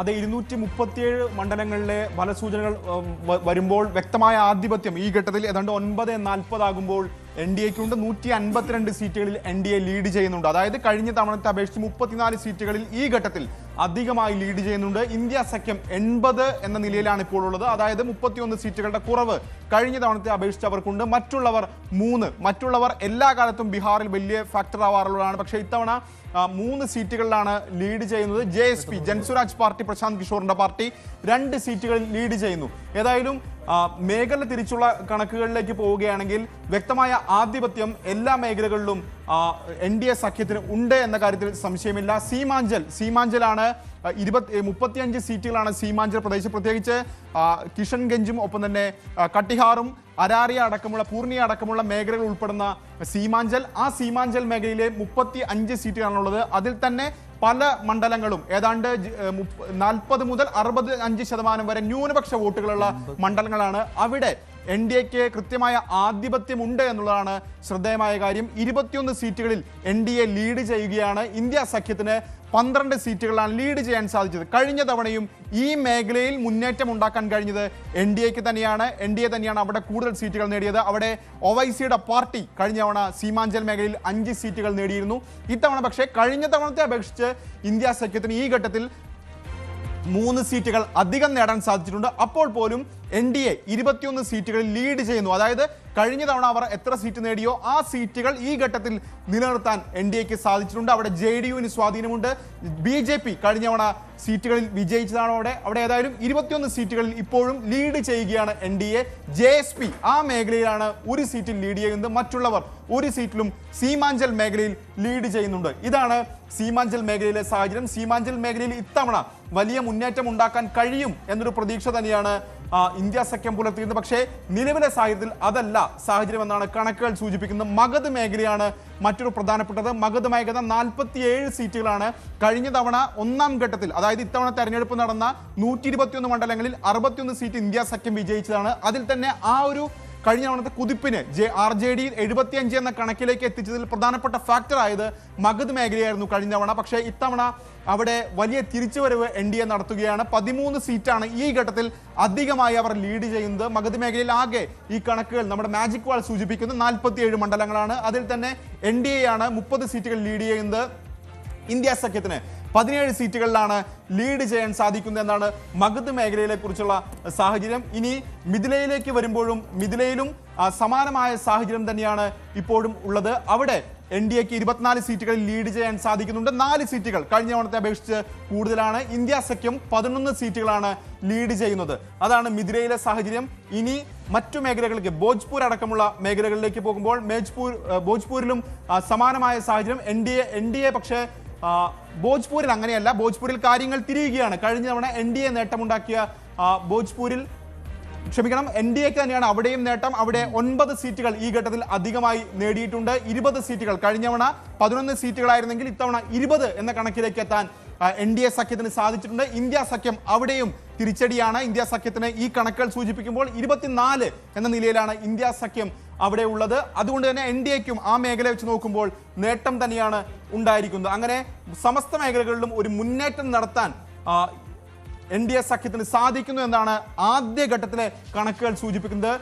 അത് ഇരുന്നൂറ്റി മുപ്പത്തിയേഴ് മണ്ഡലങ്ങളിലെ ഫലസൂചനകൾ വരുമ്പോൾ വ്യക്തമായ ആധിപത്യം ഈ ഘട്ടത്തിൽ. ഏതാണ്ട് ഒൻപത് നാൽപ്പതാകുമ്പോൾ എൻ ഡി എക്കുണ്ട്. നൂറ്റി അൻപത്തിരണ്ട് സീറ്റുകളിൽ എൻ ഡി എ ലീഡ് ചെയ്യുന്നുണ്ട്. അതായത് കഴിഞ്ഞ തവണത്തെ അപേക്ഷിച്ച് മുപ്പത്തിനാല് സീറ്റുകളിൽ ഈ ഘട്ടത്തിൽ അധികമായി ലീഡ് ചെയ്യുന്നുണ്ട്. ഇന്ത്യ സഖ്യം എൺപത് എന്ന നിലയിലാണ് ഇപ്പോൾ ഉള്ളത്. അതായത് മുപ്പത്തിയൊന്ന് സീറ്റുകളുടെ കുറവ് കഴിഞ്ഞ തവണത്തെ അപേക്ഷിച്ച് അവർക്കുണ്ട്. മറ്റുള്ളവർ മൂന്ന്. മറ്റുള്ളവർ എല്ലാ കാലത്തും ബീഹാറിൽ വലിയ ഫാക്ടർ ആവാറുള്ളതാണ് പക്ഷേ ഇത്തവണ മൂന്ന് സീറ്റുകളിലാണ് ലീഡ് ചെയ്യുന്നത്. J S P Jan Suraaj party Prashant കിഷോറിന്റെ party രണ്ട് സീറ്റുകളിൽ ലീഡ് ചെയ്യുന്നു. ഏതായാലും മേഖല തിരിച്ചുള്ള കണക്കുകളിലേക്ക് പോവുകയാണെങ്കിൽ വ്യക്തമായ ആധിപത്യം എല്ലാ മേഖലകളിലും എൻ ഡി എ സഖ്യത്തിന് ഉണ്ട് എന്ന കാര്യത്തിൽ സംശയമില്ല. സീമാഞ്ചൽ സീമാഞ്ചലാണ് ഇരുപത്തി മുപ്പത്തിയഞ്ച് സീറ്റുകളാണ് സീമാഞ്ചൽ പ്രദേശം പ്രത്യേകിച്ച്. കിഷൻഗഞ്ചും ഒപ്പം തന്നെ കട്ടിഹാറും അരാറിയ അടക്കമുള്ള പൂർണിയ അടക്കമുള്ള മേഖലകൾ ഉൾപ്പെടുന്ന സീമാഞ്ചൽ. ആ സീമാഞ്ചൽ മേഖലയിലെ മുപ്പത്തി അഞ്ച് സീറ്റുകളാണുള്ളത്. അതിൽ തന്നെ പല മണ്ഡലങ്ങളും ഏതാണ്ട് നാൽപ്പത് മുതൽ അറുപത് അഞ്ച് ശതമാനം വരെ ന്യൂനപക്ഷ വോട്ടുകളുള്ള മണ്ഡലങ്ങളാണ് അവിടെ എൻ ഡി എക്ക് കൃത്യമായ ആധിപത്യമുണ്ട് എന്നുള്ളതാണ് ശ്രദ്ധേയമായ കാര്യം. ഇരുപത്തിയൊന്ന് സീറ്റുകളിൽ എൻ ഡി എ ലീഡ് ചെയ്യുകയാണ്. ഇന്ത്യ സഖ്യത്തിന് പന്ത്രണ്ട് സീറ്റുകളാണ് ലീഡ് ചെയ്യാൻ സാധിച്ചത്. കഴിഞ്ഞ തവണയും ഈ മേഖലയിൽ മുന്നേറ്റം ഉണ്ടാക്കാൻ കഴിഞ്ഞത് എൻ ഡി എക്ക് തന്നെയാണ്. എൻ ഡി എ തന്നെയാണ് അവിടെ കൂടുതൽ സീറ്റുകൾ നേടിയത്. അവിടെ ഒവൈസിയുടെ പാർട്ടി കഴിഞ്ഞ തവണ സീമാഞ്ചൽ മേഖലയിൽ അഞ്ച് സീറ്റുകൾ നേടിയിരുന്നു. ഇത്തവണ പക്ഷേ കഴിഞ്ഞ തവണത്തെ അപേക്ഷിച്ച് ഇന്ത്യ സഖ്യത്തിന് ഈ ഘട്ടത്തിൽ മൂന്ന് സീറ്റുകൾ അധികം നേടാൻ സാധിച്ചിട്ടുണ്ട്. അപ്പോൾ പോലും എൻ ഡി എ ഇരുപത്തിയൊന്ന് സീറ്റുകളിൽ ലീഡ് ചെയ്യുന്നു. അതായത് കഴിഞ്ഞ തവണ അവർ എത്ര സീറ്റ് നേടിയോ ആ സീറ്റുകൾ ഈ ഘട്ടത്തിൽ നിലനിർത്താൻ എൻ ഡി എക്ക് സാധിച്ചിട്ടുണ്ട്. അവിടെ ജെ ഡി യുവിന് സ്വാധീനമുണ്ട്. ബി ജെ പി കഴിഞ്ഞ തവണ സീറ്റുകളിൽ വിജയിച്ചതാണ് അവിടെ. അവിടെ ഏതായാലും ഇരുപത്തിയൊന്ന് സീറ്റുകളിൽ ഇപ്പോഴും ലീഡ് ചെയ്യുകയാണ് N D A J S P ആ മേഖലയിലാണ് ഒരു സീറ്റിൽ ലീഡ് ചെയ്യുന്നത്. മറ്റുള്ളവർ ഒരു സീറ്റിലും സീമാഞ്ചൽ മേഖലയിൽ ലീഡ് ചെയ്യുന്നുണ്ട്. ഇതാണ് സീമാഞ്ചൽ മേഖലയിലെ സാഹചര്യം. സീമാഞ്ചൽ മേഖലയിൽ ഇത്തവണ വലിയ മുന്നേറ്റം ഉണ്ടാക്കാൻ കഴിയും എന്നൊരു പ്രതീക്ഷ തന്നെയാണ് ഇന്ത്യ സഖ്യം പുലർത്തിയിരുന്നത് പക്ഷേ നിലവിലെ സാഹചര്യത്തിൽ അതല്ല സാഹചര്യം എന്നാണ് കണക്കുകൾ സൂചിപ്പിക്കുന്നത്. മഗധ് മേഖലയാണ് മറ്റൊരു പ്രധാനപ്പെട്ടത്. മഗധ് മേഖല നാൽപ്പത്തിയേഴ് സീറ്റുകളാണ് കഴിഞ്ഞ തവണ ഒന്നാം ഘട്ടത്തിൽ അതായത് ഇത്തവണ തെരഞ്ഞെടുപ്പ് നടന്ന നൂറ്റി മണ്ഡലങ്ങളിൽ അറുപത്തിയൊന്ന് സീറ്റ് ഇന്ത്യ സഖ്യം വിജയിച്ചതാണ്. അതിൽ തന്നെ ആ ഒരു കഴിഞ്ഞ തവണത്തെ കുതിപ്പിന് ജെ ആർ ജെ ഡി എഴുപത്തിയഞ്ച് എന്ന കണക്കിലേക്ക് എത്തിച്ചതിൽ പ്രധാനപ്പെട്ട ഫാക്ടർ ആയത് മഗധ് മേഖലയായിരുന്നു കഴിഞ്ഞ തവണ. പക്ഷേ ഇത്തവണ അവിടെ വലിയ തിരിച്ചുവരവ് എൻ ഡി എ നടത്തുകയാണ്. പതിമൂന്ന് സീറ്റാണ് ഈ ഘട്ടത്തിൽ അധികമായി അവർ ലീഡ് ചെയ്യുന്നത്. മഗധ് മേഖലയിൽ ആകെ ഈ കണക്കുകൾ നമ്മുടെ മാജിക് വാൾ സൂചിപ്പിക്കുന്ന നാൽപ്പത്തിയേഴ് മണ്ഡലങ്ങളാണ്. അതിൽ തന്നെ എൻ ഡി എ ആണ് മുപ്പത് സീറ്റുകൾ ലീഡ് ചെയ്യുന്നത്. ഇന്ത്യ സഖ്യത്തിന് പതിനേഴ് സീറ്റുകളിലാണ് ലീഡ് ചെയ്യാൻ സാധിക്കുന്നത് എന്നാണ് മഗധ് മേഖലയിലെ കുറിച്ചുള്ള സാഹചര്യം. ഇനി മിഥിലയിലേക്ക് വരുമ്പോഴും മിഥിലയിലും സമാനമായ സാഹചര്യം തന്നെയാണ് ഇപ്പോഴും ഉള്ളത്. അവിടെ എൻ ഡി എക്ക് ഇരുപത്തിനാല് സീറ്റുകളിൽ ലീഡ് ചെയ്യാൻ സാധിക്കുന്നുണ്ട്. നാല് സീറ്റുകൾ കഴിഞ്ഞ തവണത്തെ അപേക്ഷിച്ച് കൂടുതലാണ്. ഇന്ത്യ സഖ്യം പതിനൊന്ന് സീറ്റുകളാണ് ലീഡ് ചെയ്യുന്നത്. അതാണ് മിഥിലയിലെ സാഹചര്യം. ഇനി മറ്റു മേഖലകളിലേക്ക് ഭോജ്പൂർ അടക്കമുള്ള മേഖലകളിലേക്ക് പോകുമ്പോൾ മേജ്പൂർ ഭോജ്പൂരിലും സമാനമായ സാഹചര്യം. N D A N D A പക്ഷേ ഭോജ്പൂരിൽ അങ്ങനെയല്ല ഭോജ്പൂരിൽ കാര്യങ്ങൾ തിരിയുകയാണ്. കഴിഞ്ഞ തവണ എൻ ഡി എ നേട്ടമുണ്ടാക്കിയ ഭോജ്പൂരിൽ ക്ഷമിക്കണം എൻ ഡി എക്ക് തന്നെയാണ് അവിടെയും നേട്ടം. അവിടെ ഒൻപത് സീറ്റുകൾ ഈ ഘട്ടത്തിൽ അധികമായി നേടിയിട്ടുണ്ട്. ഇരുപത് സീറ്റുകൾ. കഴിഞ്ഞ തവണ പതിനൊന്ന് സീറ്റുകളായിരുന്നെങ്കിൽ ഇത്തവണ ഇരുപത് എന്ന കണക്കിലേക്ക് എത്താൻ എൻ ഡി എ സഖ്യത്തിന് സാധിച്ചിട്ടുണ്ട്. ഇന്ത്യ സഖ്യം അവിടെയും തിരിച്ചടിയാണ്. ഇന്ത്യ സഖ്യത്തിന് ഈ കണക്കുകൾ സൂചിപ്പിക്കുമ്പോൾ ഇരുപത്തിനാല് എന്ന നിലയിലാണ് ഇന്ത്യ സഖ്യം അവിടെ ഉള്ളത്. അതുകൊണ്ട് തന്നെ എൻ ഡി എക്കും ആ മേഖല വെച്ച് നോക്കുമ്പോൾ നേട്ടം തന്നെയാണ് ഉണ്ടായിരിക്കുന്നത്. അങ്ങനെ സമസ്ത മേഖലകളിലും ഒരു മുന്നേറ്റം നടത്താൻ എൻ ഡി എ സഖ്യത്തിന് സാധിക്കുന്നു എന്നാണ് ആദ്യഘട്ടത്തിലെ കണക്കുകൾ സൂചിപ്പിക്കുന്നത്.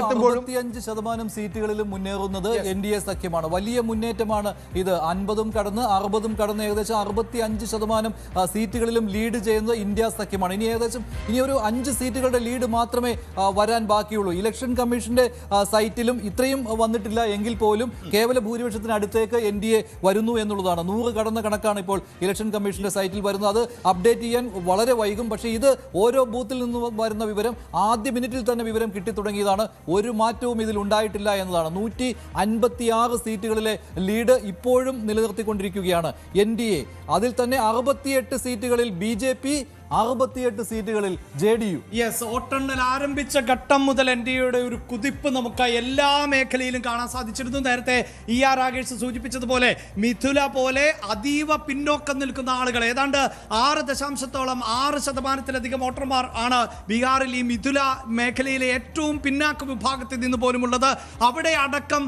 എത്തുമ്പോഴും ശതമാനം സീറ്റുകളിലും മുന്നേറുന്നത് എൻ ഡി എ സഖ്യമാണ്. വലിയ മുന്നേറ്റമാണ് ഇത്. അൻപതും കടന്ന് അറുപതും കടന്ന് ഏകദേശം അറുപത്തി അഞ്ച് ശതമാനം സീറ്റുകളിലും ലീഡ് ചെയ്യുന്നത് ഇന്ത്യ സഖ്യമാണ്. ഇനി ഏകദേശം ഇനി ഒരു അഞ്ച് സീറ്റുകളുടെ ലീഡ് മാത്രമേ വരാൻ ബാക്കിയുള്ളൂ. ഇലക്ഷൻ കമ്മീഷന്റെ സൈറ്റിലും ഇത്രയും വന്നിട്ടില്ല എങ്കിൽ പോലും കേവല ഭൂരിപക്ഷത്തിന് അടുത്തേക്ക് എൻ ഡി എ വരുന്നു എന്നുള്ളതാണ്. നൂറ് കടന്ന കണക്കാണ് ഇപ്പോൾ ഇലക്ഷൻ കമ്മീഷന്റെ സൈറ്റിൽ വരുന്നത്. അത് അപ്ഡേറ്റ് ചെയ്യാൻ വളരെ വൈകും. പക്ഷേ ഇത് ഓരോ ബൂത്തിൽ നിന്ന് വരുന്ന വിവരം ആദ്യ മിനിറ്റിൽ തന്നെ വിവരം കിട്ടി തുടങ്ങിയതാണ് ഒരു മാറ്റവും ഇതിൽ ഉണ്ടായിട്ടില്ല എന്നതാണ്. നൂറ്റി അൻപത്തിയാറ് സീറ്റുകളിലെ ലീഡ് ഇപ്പോഴും നിലനിർത്തിക്കൊണ്ടിരിക്കുകയാണ്. N D A. അതിൽ തന്നെ അറുപത്തിയെട്ട് സീറ്റുകളിൽ ബി ജെ പി അറുപത്തിയെട്ട് സീറ്റുകളിൽ ജെ ഡി യു. യെസ് വോട്ടെണ്ണൽ ആരംഭിച്ച ഘട്ടം മുതൽ എൻ ഡി എയുടെ ഒരു കുതിപ്പ് നമുക്ക് എല്ലാ മേഖലയിലും കാണാൻ സാധിച്ചിരുന്നു. നേരത്തെ ഇ ആർ രാകേഷ് സൂചിപ്പിച്ചതുപോലെ മിഥുല പോലെ അതീവ പിന്നോക്കം നിൽക്കുന്ന ആളുകൾ. ഏതാണ്ട് ആറ് ദശാംശത്തോളം ആറ് ശതമാനത്തിലധികം വോട്ടർമാർ ആണ് ബീഹാറിൽ ഈ മിഥുല മേഖലയിലെ ഏറ്റവും പിന്നാക്ക വിഭാഗത്തിൽ നിന്ന് പോലുമുള്ളത്. അവിടെ അടക്കം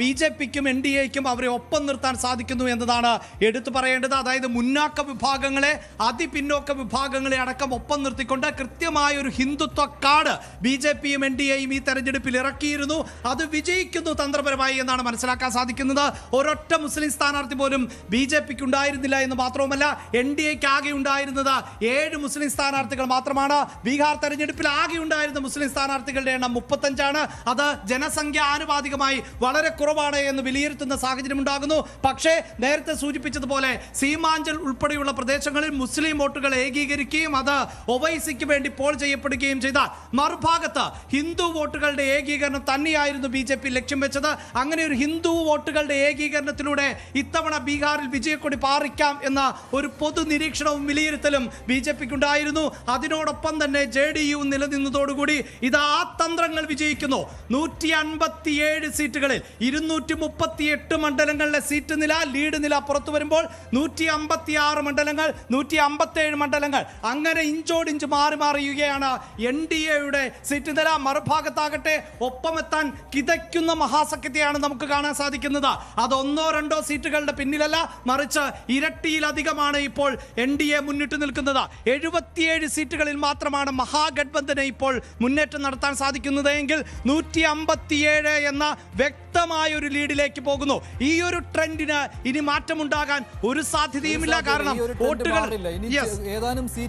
ബി ജെ പിക്കും എൻ ഡി എക്കും അവരെ ഒപ്പം നിർത്താൻ സാധിക്കുന്നു എന്നതാണ് എടുത്തു പറയേണ്ടത്. അതായത് മുന്നാക്ക വിഭാഗങ്ങളെ അതിപിന്നോക്ക വിഭാഗങ്ങളെ അടക്കം ഒപ്പം നിർത്തിക്കൊണ്ട് കൃത്യമായ ഒരു ഹിന്ദുത്വ കാർഡ് ബി ജെ പിയും എൻ ഡി എയും ഈ തെരഞ്ഞെടുപ്പിൽ ഇറക്കിയിരുന്നു. അത് വിജയിക്കുന്നു തന്ത്രപരമായി എന്നാണ് മനസ്സിലാക്കാൻ സാധിക്കുന്നത്. ഒരൊറ്റ മുസ്ലിം സ്ഥാനാർത്ഥി പോലും ബി ജെ പിക്ക് ഉണ്ടായിരുന്നില്ല എന്ന് മാത്രവുമല്ല എൻ ഡി എക്ക് ആകെ ഉണ്ടായിരുന്നത് ഏഴ് മുസ്ലിം സ്ഥാനാർത്ഥികൾ മാത്രമാണ്. ബീഹാർ തെരഞ്ഞെടുപ്പിൽ ആകെ ഉണ്ടായിരുന്ന മുസ്ലിം സ്ഥാനാർത്ഥികളുടെ എണ്ണം മുപ്പത്തഞ്ചാണ്. അത് ജനസംഖ്യ ആനുപാതികമായി വളരെ കുറവാണ് എന്ന് വിലയിരുത്തുന്ന സാഹചര്യം ഉണ്ടാകുന്നു. പക്ഷേ നേരത്തെ സൂചിപ്പിച്ചതുപോലെ സീമാഞ്ചൽ ഉൾപ്പെടെയുള്ള പ്രദേശങ്ങളിൽ മുസ്ലിം വോട്ടുകൾ ഏകീകരിക്കുകയും അത് ഒവൈസിക്ക് വേണ്ടി പോൾ ചെയ്യപ്പെടുകയും ചെയ്ത മറുഭാഗത്ത് ഹിന്ദു വോട്ടുകളുടെ ഏകീകരണം തന്നെയായിരുന്നു ബി ജെ പി ലക്ഷ്യം വെച്ചത്. അങ്ങനെ ഒരു ഹിന്ദു വോട്ടുകളുടെ ഏകീകരണത്തിലൂടെ ഇത്തവണ ബീഹാറിൽ വിജയക്കൊടി പാറിക്കാം എന്ന ഒരു പൊതു നിരീക്ഷണവും വിലയിരുത്തലും ബി ജെ പിക്ക് ഉണ്ടായിരുന്നു. അതിനോടൊപ്പം തന്നെ ജെ ഡി യു നിലനിന്നതോടുകൂടി ഇത് ആ തന്ത്രങ്ങൾ വിജയിക്കുന്നു. നൂറ്റി അൻപത്തിയേഴ് സീറ്റുകളിൽ ഇരുന്നൂറ്റി മുപ്പത്തി എട്ട് മണ്ഡലങ്ങളിലെ സീറ്റ് നില ലീഡ് നില പുറത്തു വരുമ്പോൾ നൂറ്റി അമ്പത്തി ആറ് മണ്ഡലങ്ങൾ നൂറ്റി അമ്പത്തി ഏഴ് മണ്ഡലങ്ങൾ. അങ്ങനെ ഇഞ്ചോടിഞ്ച് മാറി മാറിയുകയാണ് എൻ ഡി എയുടെ സീറ്റ്. നില മറുഭാഗത്താകട്ടെ ഒപ്പമെത്താൻ കിതയ്ക്കുന്ന മഹാസഖ്യത്തെയാണ് നമുക്ക് കാണാൻ സാധിക്കുന്നത്. അത് ഒന്നോ രണ്ടോ സീറ്റുകളുടെ പിന്നിലല്ല മറിച്ച് ഇരട്ടിയിലധികമാണ് ഇപ്പോൾ എൻ ഡി എ മുന്നിട്ട് നിൽക്കുന്നത്. എഴുപത്തിയേഴ് സീറ്റുകളിൽ മാത്രമാണ് മഹാഗഡ്ബന്ധന് ഇപ്പോൾ മുന്നേറ്റം നടത്താൻ സാധിക്കുന്നത് എങ്കിൽ നൂറ്റി അമ്പത്തിയേഴ് എന്ന വ്യക്തമായ ഒരു ലീഡിലേക്ക് പോകുന്നു. ഈ ഒരു ട്രെൻഡിന് ഇനി മാറ്റമുണ്ടാകാൻ ഒരു സാധ്യതയുമില്ല. കാരണം വോട്ടുകൾ. ഏതാനും സീറ്റ്